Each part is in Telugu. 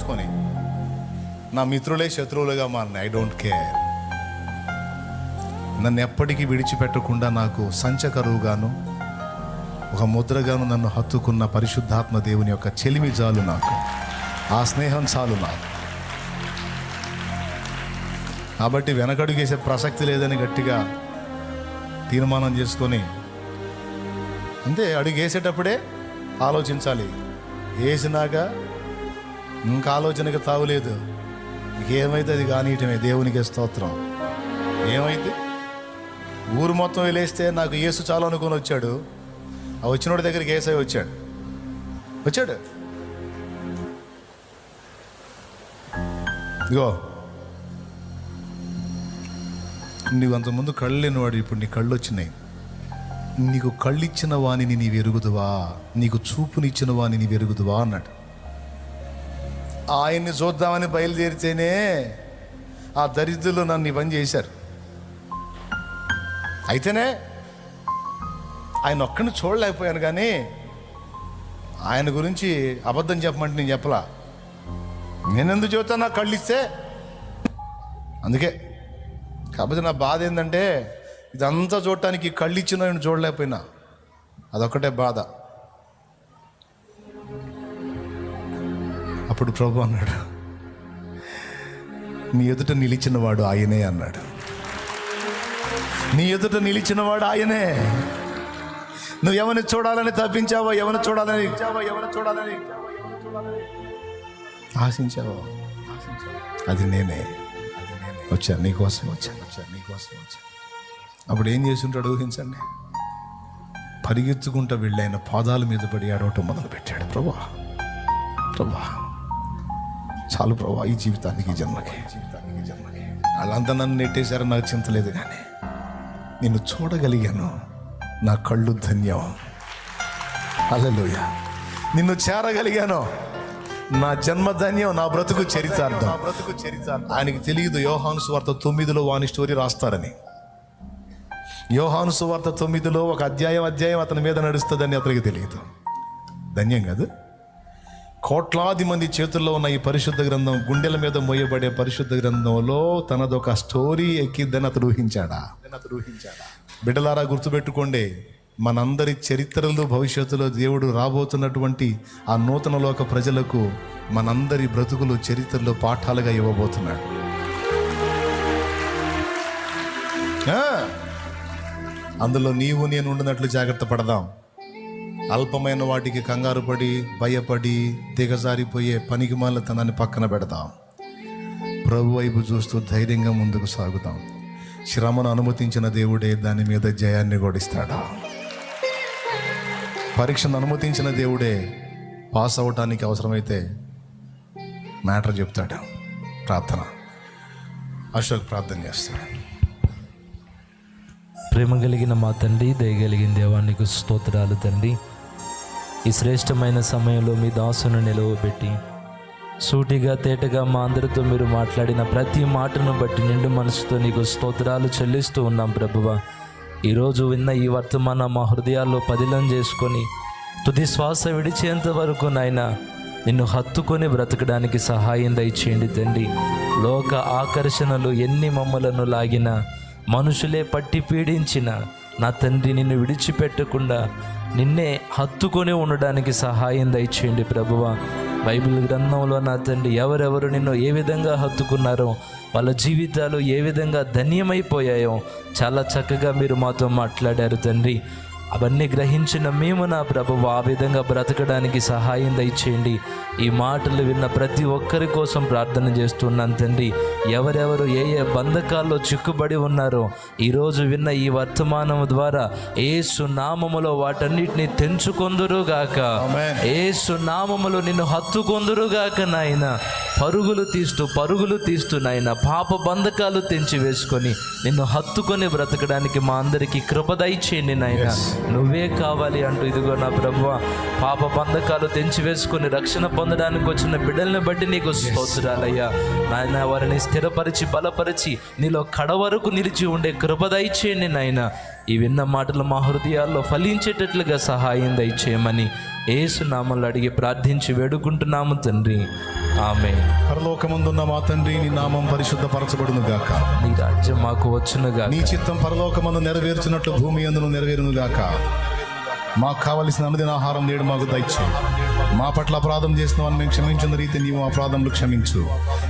చేసుకొని నా మిత్రులే శత్రువులుగా మారిన ఐ డోంట్ కేర్ నన్ను ఎప్పటికీ విడిచిపెట్టకుండా నాకు సంచకరువుగాను ఒక ముద్రగాను నన్ను హత్తుకున్న పరిశుద్ధాత్మ దేవుని యొక్క చెలిమి చాలు నాకు. ఆ స్నేహం చాలు నాకు. కాబట్టి వెనకడుగేసే ప్రసక్తి లేదని గట్టిగా తీర్మానం చేసుకొని అంతే అడుగు వేసేటప్పుడే ఆలోచించాలి. వేసినాక ఇంకా ఆలోచనకి తావులేదు. ఏమైతే అది కానీయటమే దేవునికి స్తోత్రం. ఏమైతే ఊరు మొత్తం వెళ్ళేస్తే నాకు యేసు చాలు అనుకొని వచ్చాడు. ఆ వచ్చినోడి దగ్గరికి ఏసై వచ్చాడు. వచ్చాడు? ఇగో నీవు అంతకుముందు కళ్ళు లేనివాడు ఇప్పుడు నీ కళ్ళు వచ్చినాయి నీకు కళ్ళు ఇచ్చిన వాణిని నీ వెరుగుదువా నీకు చూపునిచ్చిన వాణిని వెరుగుదువా అన్నాడు. ఆయన్ని చూద్దామని బయలుదేరితేనే ఆ దరిద్రులు నన్ను ఈ పని చేశారు. అయితేనే ఆయన ఒక్కడిని చూడలేకపోయాను కానీ ఆయన గురించి అబద్ధం చెప్పమంటే నేను చెప్పలా. నేనెందుకు చెబుతాను నాకు కళ్ళు ఇస్తే అందుకే. కాకపోతే నా బాధ ఏంటంటే ఇదంతా చూడటానికి కళ్ళు ఇచ్చిన ఆయన చూడలేకపోయినా. అదొక్కటే బాధ. అప్పుడు ప్రభు అన్నాడు నీ ఎదుట నిలిచినవాడు ఆయనే అన్నాడు. నీ ఎదుట నిలిచినవాడు ఆయనే. నువ్వు ఎవరిని చూడాలని తప్పించావో ఎవరిని చూడాలని ఎవరిని చూడాలని ఆశించావో? అది నేనే. వచ్చాను నీకోసం వచ్చాను వచ్చాను నీకోసం వచ్చాను. అప్పుడు ఏం చేసి ఉంటాడు ఊహించండి. పరిగెత్తుకుంటూ వెళ్ళైన పాదాల మీద పడి ఆడవటం మొదలుపెట్టాడు. ప్రభా ప్రభా చాలు ప్రభా ఈ జీవితానికి జన్మకి. జీవితానికి జన్మకి వాళ్ళంతా నన్ను నెట్టేశారని నాకు చింత లేదు కానీ నిన్ను చూడగలిగాను. నా కళ్ళు ధన్యం. అలలోయ నిన్ను చేరగలిగాను. నా జన్మ ధన్యం నా బ్రతుకు చరితార్థం బ్రతుకు చరితార్థం. ఆయనకి తెలియదు యోహాను సువార్త తొమ్మిదిలో వాని స్టోరీ రాస్తారని. యోహాను సువార్త తొమ్మిదిలో ఒక అధ్యాయం అధ్యాయం అతని మీద నడుస్తుందని అతనికి తెలియదు. ధన్యం కాదు? కోట్లాది మంది చేతుల్లో ఉన్న ఈ పరిశుద్ధ గ్రంథం గుండెల మీద మోయబడే పరిశుద్ధ గ్రంథంలో తనదొక స్టోరీ ఎక్కిద్దని అతడు ఊహించాడా? అతడు ఊహించాడా? బిడ్డలారా గుర్తుపెట్టుకోండి మనందరి చరిత్రలో భవిష్యత్తులో దేవుడు రాబోతున్నటువంటి ఆ నూతన లోక ప్రజలకు మనందరి బ్రతుకులు చరిత్రలో పాఠాలుగా ఇవ్వబోతున్నాడు. అందులో నీవు నేను ఉండినట్లు జాగ్రత్త పడదాం. అల్పమైన వాటికి కంగారు పడి భయపడి దిగజారిపోయే పనికి తనాన్ని పక్కన పెడతాం. ప్రభు వైపు చూస్తూ ధైర్యంగా ముందుకు సాగుతాం. శ్రమను అనుమతించిన దేవుడే దాని మీద జయాన్ని గొడిస్తాడా? పరీక్షను అనుమతించిన దేవుడే పాస్ అవ్వటానికి అవసరమైతే మ్యాటర్ చెప్తాడు. ప్రార్థన. అశోక్ ప్రార్థన చేస్తాడు. ప్రేమ కలిగిన మా తండ్రి దయగలిగిన దేవానికి స్తోత్రాలు తండ్రి. ఈ శ్రేష్టమైన సమయంలో మీ దాసును నిలవబెట్టి సూటిగా తేటగా మా అందరితో మీరు మాట్లాడిన ప్రతి మాటను బట్టి నిండు మనసుతో నీకు స్తోత్రాలు చెల్లిస్తూ ఉన్నాం ప్రభువ. ఈరోజు విన్న ఈ వర్తమానం మా హృదయాల్లో పదిలం చేసుకొని తుది శ్వాస విడిచేంత వరకు నాయన నిన్ను హత్తుకొని బ్రతకడానికి సహాయం దయచేయండి తండ్రి. లోక ఆకర్షణలు ఎన్ని మమ్మలను లాగినా మనుషులే పట్టి పీడించిన నా తండ్రి నిన్ను విడిచిపెట్టకుండా నిన్నే హత్తుకొని ఉండడానికి సహాయం దయచేయండి ప్రభువ. బైబిల్ గ్రంథంలో నా తండ్రి ఎవరెవరు నిన్ను ఏ విధంగా హత్తుకున్నారో వాళ్ళ జీవితాలు ఏ విధంగా ధన్యమైపోయాయో చాలా చక్కగా మీరు మాతో మాట్లాడారు తండ్రి. అవన్నీ గ్రహించిన మేము నా ప్రభువు ఆ విధంగా బ్రతకడానికి సహాయం దయచేయండి. ఈ మాటలు విన్న ప్రతి ఒక్కరి కోసం ప్రార్థన చేస్తున్నాను తండ్రి. ఎవరెవరు ఏ ఏ బంధకాల్లో చిక్కుబడి ఉన్నారో ఈరోజు విన్న ఈ వర్తమానం ద్వారా ఏసు నామములో వాటన్నిటిని తెంచుకొందురుగాక. ఏసు నామములో నిన్ను హత్తుకొందురుగాక నాయన. పరుగులు తీస్తూ పరుగులు తీస్తూ నాయన పాప బంధకాలు తెంచి వేసుకొని నిన్ను హత్తుకొని బ్రతకడానికి మా అందరికీ కృపదై చేయండి నాయన. నువ్వే కావాలి అంటూ ఇదిగో నా ప్రభు పాప బంధకాలు తెంచి వేసుకొని రక్షణ పొందడానికి వచ్చిన బిడ్డల్ని బట్టి నీకు స్తోత్రాలయ్యా. నాయన వారిని స్థిరపరిచి బలపరిచి నీలో కడ వరకు నిలిచి ఉండే కృపదై చేయండి నాయన. ఈ విన్న మాటలు మా హృదయాల్లో ఫలించేటట్లుగా సహాయం దయచేయమని ఏసు నామంలో అడిగి ప్రార్థించి వేడుకుంటున్నాము తండ్రి. ఆమె పరలోకమందున్న మా తండ్రి నీ నామం పరిశుద్ధపరచబడును గాక. నీ రాజ్యం మాకు వచ్చునుగా నీ చిత్తం పరలోకమందు నెరవేర్చినట్లు భూమి అందును నెరవేరును గాక. మాకు కావలసిన అనుదిన ఆహారం నేడు మాకు దయచే మా పట్ల అపరాధం చేసిన వారిని మేము క్షమించిన రీతి నీవు అపరాధములు క్షమించు.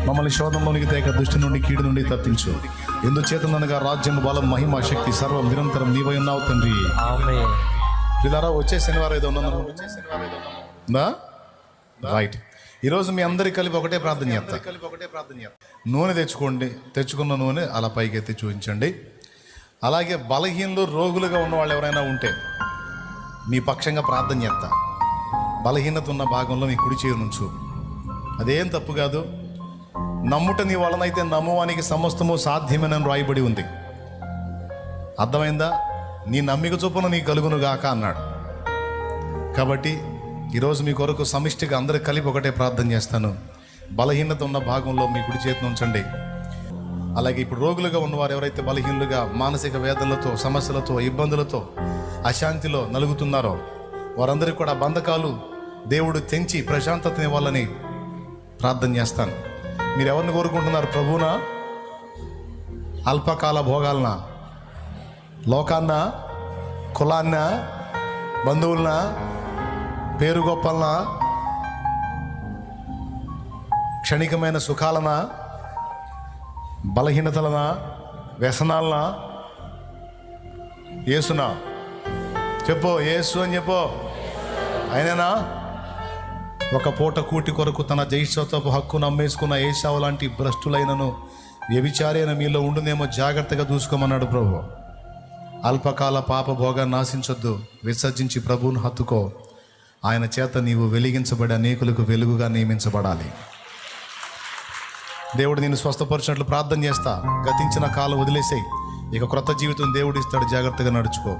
మమ్మల్ని శోధంలోనికి తేక దుష్టి నుండి కీడు నుండి తప్పించు. ఎందుచేతనగా రాజ్యం బలం మహిమ శక్తి సర్వం నిరంతరం నీవై ఉన్నావు తండ్రి. పిల్లారా వచ్చే శనివారం ఏదో ఉందా? రైట్. ఈరోజు మీ అందరికి కలిపి ఒకటే ప్రార్థన చేస్తా. కలిపి ఒకటే ప్రార్థన చేస్తా. నూనె తెచ్చుకోండి తెచ్చుకున్న నూనె అలా పైకి ఎత్తి చూపించండి. అలాగే బలహీనలు రోగులుగా ఉన్న వాళ్ళు ఎవరైనా ఉంటే మీ పక్షంగా ప్రార్థన చేస్తా. బలహీనత ఉన్న భాగంలో మీ కుడి చేయి నుంచు. అదేం తప్పు కాదు. నమ్ముట నీ వలనైతే నమ్మువానికి సమస్తము సాధ్యమేనని రాయబడి ఉంది. అర్థమైందా? నీ నమ్మిక చొప్పున నీ కలుగును గాక అన్నాడు. కాబట్టి ఈరోజు మీ కొరకు సమిష్టిగా అందరూ కలిపి ఒకటే ప్రార్థన చేస్తాను. బలహీనత ఉన్న భాగంలో మీ కుడి చేతిని ఉంచండి. అలాగే ఇప్పుడు రోగులుగా ఉన్నవారు ఎవరైతే బలహీనులుగా మానసిక వేదనలతో సమస్యలతో ఇబ్బందులతో అశాంతిలో నలుగుతున్నారో వారందరికీ కూడా బంధకాలు దేవుడు తెంచి ప్రశాంతతని ఇవ్వాలని ప్రార్థన చేస్తాను. మీరు ఎవరిని కోరుకుంటున్నారు? ప్రభున అల్పకాల భోగాలనా? లోకాన్న? కులాన్న? బంధువులన? పేరు గొప్పలన? క్షణికమైన సుఖాలనా? బలహీనతలనా? వ్యసనాలనా? ఏసునా చెప్పు ఏసు అని చెప్పు. ఆయననా? ఒక పూట కూటి కొరకు తన జైషత్వపు హక్కును అమ్మేసుకున్న ఏసావు లాంటి భ్రష్టులైనను వ్యభిచారైన మీలో ఉండునేమో జాగ్రత్తగా చూసుకోమన్నాడు ప్రభు. అల్పకాల పాప భోగాన్ని నాశించొద్దు. విసర్జించి ప్రభువును హత్తుకో. ఆయన చేత నీవు వెలిగించబడి అనేకులకు వెలుగుగా నియమించబడాలి. దేవుడు నేను స్వస్థపరిచినట్లు ప్రార్థన చేస్తా. గతించిన కాలం వదిలేసేయి. ఇక క్రొత్త జీవితం దేవుడు ఇస్తాడు. జాగ్రత్తగా నడుచుకో.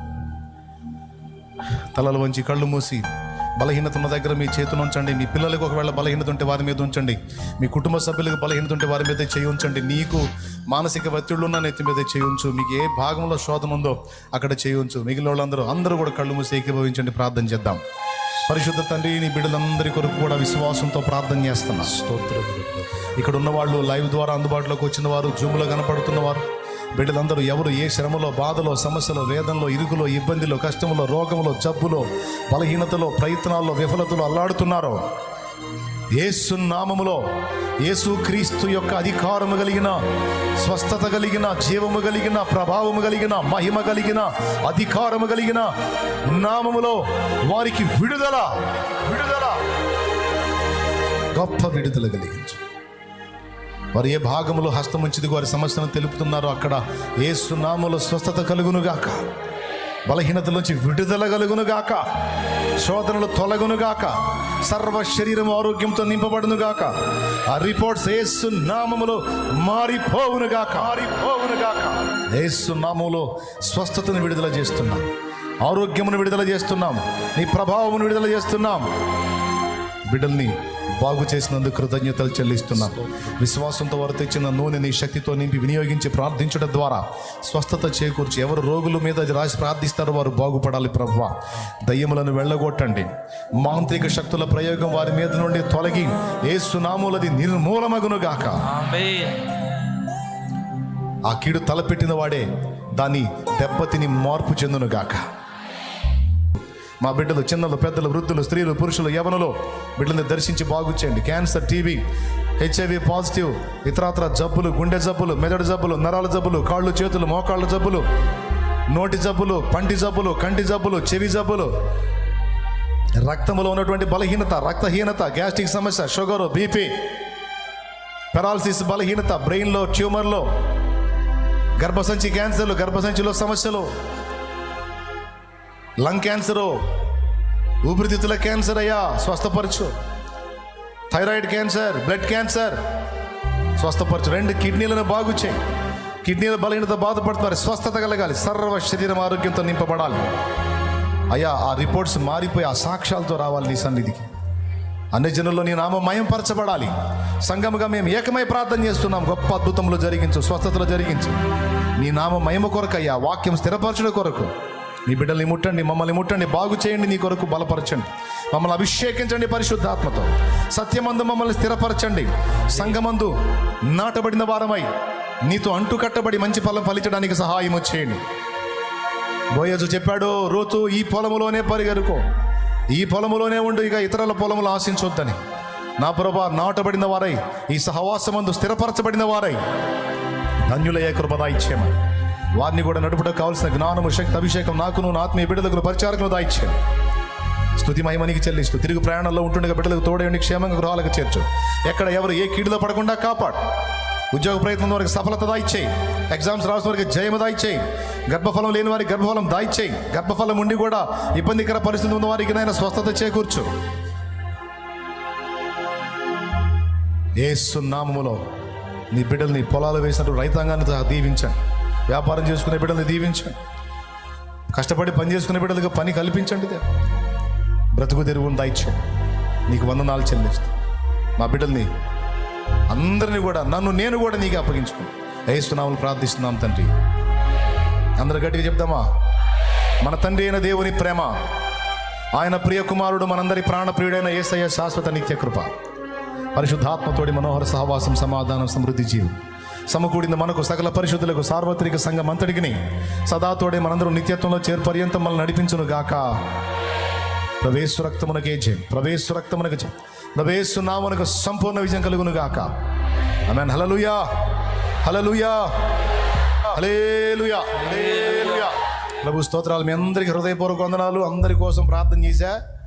తలలు వంచి కళ్ళు మూసి బలహీనత ఉన్న దగ్గర మీ చేతులు ఉంచండి. మీ పిల్లలకు ఒకవేళ బలహీనత ఉంటే వారి మీద ఉంచండి. మీ కుటుంబ సభ్యులకు బలహీనత ఉంటే వారి మీద చేయి ఉంచండి. నీకు మానసిక ఒత్తిళ్ళు ఉన్న నెత్తి మీద చేయి ఉంచు. మీకు ఏ భాగంలో శోధన ఉందో అక్కడ చేయి ఉంచు. మిగిలిన వాళ్ళందరూ అందరూ కూడా కళ్ళు మూసి ఏకీభవించండి. ప్రార్థన చేద్దాం. పరిశుద్ధ తండ్రి నీ బిడ్డలందరి కొరకు కూడా విశ్వాసంతో ప్రార్థన చేస్తున్నా. స్తోత్రములు ఇక్కడ ఉన్న వాళ్ళు లైవ్ ద్వారా అందుబాటులోకి వచ్చిన వారు జూమ్లో కనపడుతున్న వారు బిడ్డలందరూ ఎవరు ఏ శ్రమలో బాధలో సమస్యలో వేదనలో ఇరుకులో ఇబ్బందిలో కష్టంలో రోగంలో జబ్బులో బలహీనతలో ప్రయత్నాల్లో విఫలతలో అల్లాడుతున్నారో యేసు నామములో యేసు క్రీస్తు యొక్క అధికారము కలిగిన స్వస్థత కలిగిన జీవము కలిగిన ప్రభావము కలిగిన మహిమ కలిగిన అధికారము కలిగిన నామములో వారికి విడుదల విడుదల గొప్ప విడుదల కలిగించు. వారు ఏ భాగంలో హస్తముంచిది వారి సమస్యను తెలుపుతున్నారో అక్కడ ఏ సునాములో స్వస్థత కలుగునుగాక. బలహీనత నుంచి విడుదల కలుగునుగాక. శోధనలు తొలగునుగాక. సర్వ శరీరం ఆరోగ్యంతో నింపబడును గాక. ఆ రిపోర్ట్స్ ఏసు నామములో మారిపోవునుగాక మారిపోవునుగాక ఏసు నామములో స్వస్థతను విడుదల చేస్తున్నాం. ఆరోగ్యమును విడుదల చేస్తున్నాం. నీ ప్రభావమును విడుదల చేస్తున్నాం. బిడ్డల్ని బాగు చేసినందుకు కృతజ్ఞతలు చెల్లిస్తున్నాం. విశ్వాసంతో వారు తెచ్చిన నూనెని శక్తితో నింపి వినియోగించి ప్రార్థించడం ద్వారా స్వస్థత చేకూర్చి ఎవరు రోగుల మీద అది రాసి ప్రార్థిస్తారో వారు బాగుపడాలి ప్రభు దయ్యములను వెళ్ళగొట్టండి. మాంత్రిక శక్తుల ప్రయోగం వారి మీద నుండి తొలగి ఏ సునాములది నిర్మూలమగునుగాక. ఆ కీడు తలపెట్టిన వాడే దాన్ని దెబ్బతిని మార్పు చెందునుగాక. మా బిడ్డలు చిన్నలు పెద్దలు వృద్ధులు స్త్రీలు పురుషులు యవనులు బిడ్డల్ని దర్శించి బాగు చేయండి క్యాన్సర్ టీబీ హెచ్ఐవి పాజిటివ్ ఇతరాతర జబ్బులు గుండె జబ్బులు మెదడు జబ్బులు నరాల జబ్బులు కాళ్ళు చేతులు మోకాళ్ళ జబ్బులు నోటి జబ్బులు పంటి జబ్బులు కంటి జబ్బులు చెవి జబ్బులు రక్తంలో ఉన్నటువంటి బలహీనత రక్తహీనత గ్యాస్ట్రిక్ సమస్య షుగరు బీపీ పెరాలసిస్ బలహీనత బ్రెయిన్లో ట్యూమర్లో గర్భసంచి క్యాన్సర్లు గర్భసంచిలో సమస్యలు లంగ్ క్యాన్సరు ఊపిరితిత్తుల క్యాన్సర్ అయ్యా స్వస్థపరచు. థైరాయిడ్ క్యాన్సర్ బ్లడ్ క్యాన్సర్ స్వస్థపరచు. రెండు కిడ్నీలను బాగు చేయి. కిడ్నీల బలహీనత బాధపడుతున్నారు స్వస్థత కలగాలి. సర్వ శరీరం ఆరోగ్యంతో నింపబడాలి. అయ్యా ఆ రిపోర్ట్స్ మారిపోయి ఆ సాక్ష్యాలతో రావాలి నీ సన్నిధికి. అన్ని జనుల్లో నీ నామం మయంపరచబడాలి. సంగముగా మేము ఏకమై ప్రార్థన చేస్తున్నాం. గొప్ప అద్భుతంలో జరిగించు స్వస్థతలో జరిగించు. నీ నామ మహిమ కొరకు అయ్యా వాక్యం స్థిరపరచడం కొరకు. నీ బిడ్డల్ని ముట్టండి మమ్మల్ని ముట్టండి బాగు చేయండి నీ కొరకు బలపరచండి. మమ్మల్ని అభిషేకించండి పరిశుద్ధాత్మతో. సత్యమందు మమ్మల్ని స్థిరపరచండి. సంఘమందు నాటబడిన వారమై నీతో అంటు కట్టబడి మంచి ఫలం ఫలించడానికి సహాయం చేయండి. బోయజు చెప్పాడు రోతు ఈ పొలములోనే పరిగెరుకో. ఈ పొలములోనే ఉండు ఇక ఇతరుల పొలములు ఆశించొద్దని. నా ప్రభా నాటబడిన వారై ఈ సహవాసమందు స్థిరపరచబడిన వారై ధన్యులయ్యే కృపదా ఇచ్చేమని. వారిని కూడా నడుపుటకు కావాల్సిన జ్ఞానము శక్తి అభిషేకం నాకును నా ఆత్మీయ బిడ్డలకు పరిచారకును దాయిచ్చాను స్థుతి మహిమనికి చెల్లిస్తూ తిరుగు ప్రయాణంలో ఉంటుండగా బిడ్డలకు తోడేయండి క్షేమంగా గృహాలకు చేర్చు. ఎక్కడ ఎవరు ఏ కీడులో పడకుండా కాపాడు. ఉద్యోగ ప్రయత్నం వరకు సఫలత దాయిచ్చేయి ఎగ్జామ్స్ రాసిన వారికి జయము దాయిచ్చేయి గర్భఫలం లేని వారికి గర్భఫలం దాయిచ్చేయి గర్భఫలం ఉండి కూడా ఇబ్బందికర పరిస్థితి ఉన్న వారికి నైనా స్వస్థత చేకూర్చు. ఏ సున్నామములో నీ బిడ్డల్ని పొలాలు వేసినట్టు రైతాంగాన్ని దీవించండి. వ్యాపారం చేసుకునే బిడ్డల్ని దీవించండి. కష్టపడి పని చేసుకునే బిడ్డలకు పని కల్పించండి బ్రతుకు తెరువును దాయిచ్చండి నీకు వందనాలు చెల్లిస్తూ మా బిడ్డల్ని అందరినీ కూడా నన్ను నేను కూడా నీకు అప్పగించుకుని వేస్తున్నామని ప్రార్థిస్తున్నాం తండ్రి. అందరు గట్టిగా చెప్దామా? మన తండ్రి అయిన దేవుని ప్రేమ ఆయన ప్రియ కుమారుడు మనందరి ప్రాణప్రియుడైన ఏసయ్య శాశ్వత నిత్య కృప పరిశుద్ధాత్మతోడి మనోహర సహవాసం సమాధానం సమృద్ధి జీవం. సమకూడిన మనకు సకల పరిశుద్ధులకు సార్వత్రిక సంఘం అంతటికి సదాతోడే మనందరం నిత్యత్వంలో చేరుపర్యంతం మనల్ని నడిపించును గాక. ప్రవేశు రక్తమునకే జయం. ప్రవేశు రక్తమునకు జయం. ప్రవేశు నామనకు సంపూర్ణ విజయం కలుగును గాక. ఆమెన్ హలలుయా హలలుయా హలేలుయా ప్రభు స్తోత్రాలు మీ అందరికీ హృదయపూర్వక వందనాలు. అందరి కోసం ప్రార్థన చేశా.